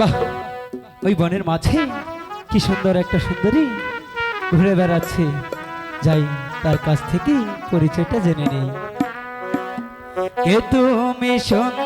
বাহ, ওই বনের মাঝে কি সুন্দর একটা সুন্দরী ঘুরে বেড়াচ্ছে। যাই, তার কাছ থেকে পরিচয়টা জেনে নেই। কে তুমি সুন্দর